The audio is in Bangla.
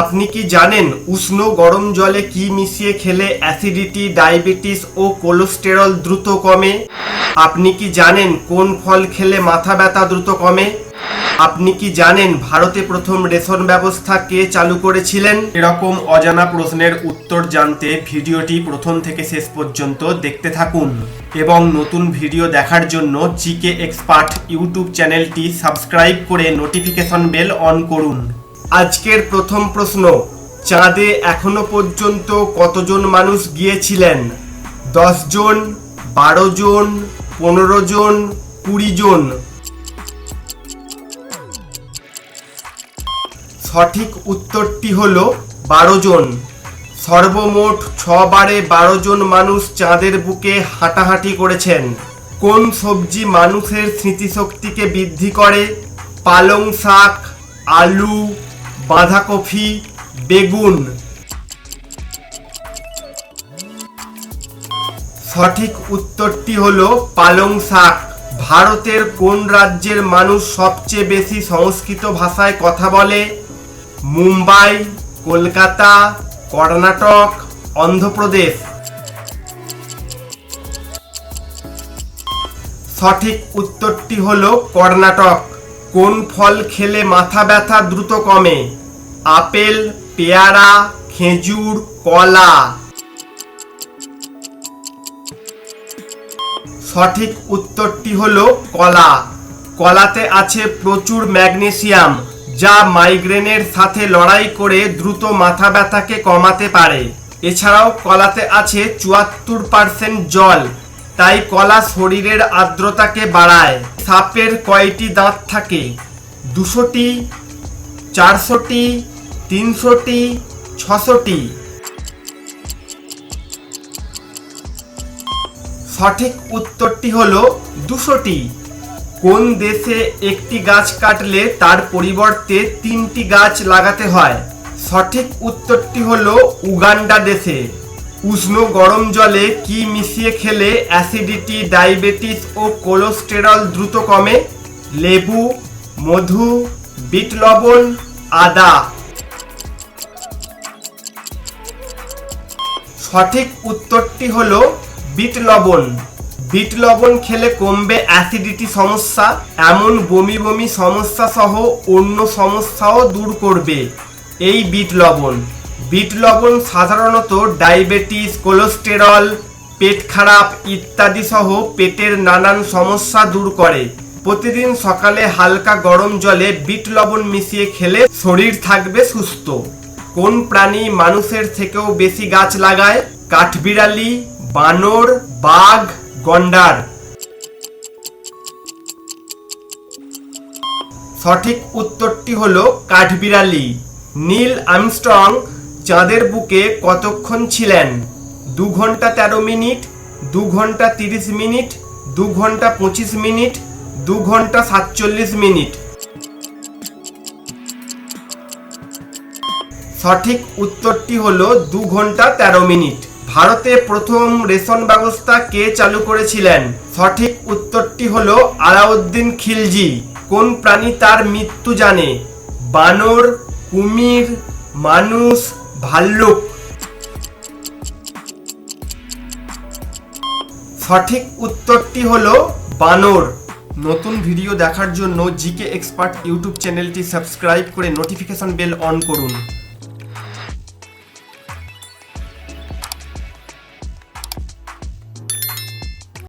আপনি কি জানেন উষ্ণ গরম জলে কি মিশিয়ে খেলে অ্যাসিডিটি, ডায়াবেটিস ও কোলেস্টেরল দ্রুত কমে? আপনি কি জানেন কোন ফল খেলে মাথা ব্যথা দ্রুত কমে? আপনি কি জানেন ভারতে প্রথম রেশন ব্যবস্থা কে চালু করেছিলেন? এরকম অজানা প্রশ্নের উত্তর জানতে ভিডিওটি প্রথম থেকে শেষ পর্যন্ত দেখতে থাকুন। এবং নতুন ভিডিও দেখার জন্য জিকে এক্সপার্ট ইউটিউব চ্যানেলটি সাবস্ক্রাইব করে নোটিফিকেশন বেল অন করুন। আজকের প্রথম প্রশ্ন, চাঁদে এখনও পর্যন্ত কতজন মানুষ গিয়েছিলেন? দশ জন, বারো জন, পনেরো জন, কুড়ি জন? সঠিক উত্তরটি হল বারো জন। সর্বমোট ছবারে বারো জন মানুষ চাঁদের বুকে হাঁটাহাঁটি করেছেন। কোন সবজি মানুষের স্মৃতিশক্তিকে বৃদ্ধি করে? পালং শাক, আলু বাঁধাকপি, বেগুন। সঠিক উত্তরটি হলো পালং শাক। ভারতের কোন রাজ্যের মানুষ সবচেয়ে বেশি সংস্কৃত ভাষায় কথা বলে? মুম্বাই, কলকাতা, কর্ণাটক, অন্ধ্রপ্রদেশ। সঠিক উত্তরটি হলো কর্ণাটক। কোন ফল খেলে মাথা ব্যথা দ্রুত কমে? আপেল, পেয়ারা, খেজুর, কলা। সঠিক উত্তরটি হলো কলা। কলাতে আছে প্রচুর ম্যাগনেসিয়াম, যা মাইগ্রেনের সাথে লড়াই করে দ্রুত মাথা ব্যথাকে কমাতে পারে। এছাড়াও কলাতে আছে চুয়াত্তর পার্সেন্ট জল তাই কলা শরীরের আর্দ্রতাকে বাড়ায়। সাপের কয়টি দাঁত থাকে? দুশোটি, চারশোটি, তিনশোটি, ছশোটি? সঠিক উত্তরটি হল দুশোটি। কোন দেশে একটি গাছ কাটলে তার পরিবর্তে তিনটি গাছ লাগাতে হয়? সঠিক উত্তরটি হলো উগান্ডা দেশে। উষ্ণ গরম জলে কি মিশিয়ে খেলে অ্যাসিডিটি, ডায়াবেটিস ও কোলেস্টেরল দ্রুত কমে? লেবু, মধু, বিট লবণ, আদা। সঠিক উত্তরটি হলো বিট লবণ। বিট লবণ খেলে কমবে অ্যাসিডিটি সমস্যা, এমন বমি বমি সমস্যা সহ অন্য সমস্যাও দূর করবে। এই বিট লবণ। বিট লবণ সাধারণত ডায়াবেটিস, কোলেস্টেরল, পেট খারাপ ইত্যাদি সহ পেটের নানান সমস্যা দূর করে। প্রতিদিন সকালে হালকা গরম জলে বিট লবণ মিশিয়ে খেলে শরীর থাকবে সুস্থ। কোন প্রাণী মানুষের থেকেও বেশি গাছ লাগায়? কাঠবিড়ালি, বানর, বাঘ, গন্ডার। সঠিক উত্তরটি হলো কাঠবিড়ালি। নীল আর্মস্ট্রং চাঁদের বুকে কতক্ষণ ছিলেন? দু ঘণ্টা তেরো মিনিট, দু ঘণ্টা তিরিশ মিনিট, দু ঘণ্টা পঁচিশ মিনিট, দু ঘণ্টা সাতচল্লিশ মিনিট। সঠিক উত্তরটি হল দু ঘণ্টা তেরো মিনিট। ভারতে প্রথম রেশন ব্যবস্থা কে চালু করেছিলেন? সঠিক উত্তরটি হল আলাউদ্দিন খিলজি। কোন প্রাণী তার মৃত্যু জানে? বানর, কুমির, মানুষ ভাল্লুক। সঠিক উত্তরটি হলো বানর। নতুন ভিডিও দেখার জন্য জিকে এক্সপার্ট ইউটিউব চ্যানেলটি সাবস্ক্রাইব করে নোটিফিকেশন বেল অন করুন।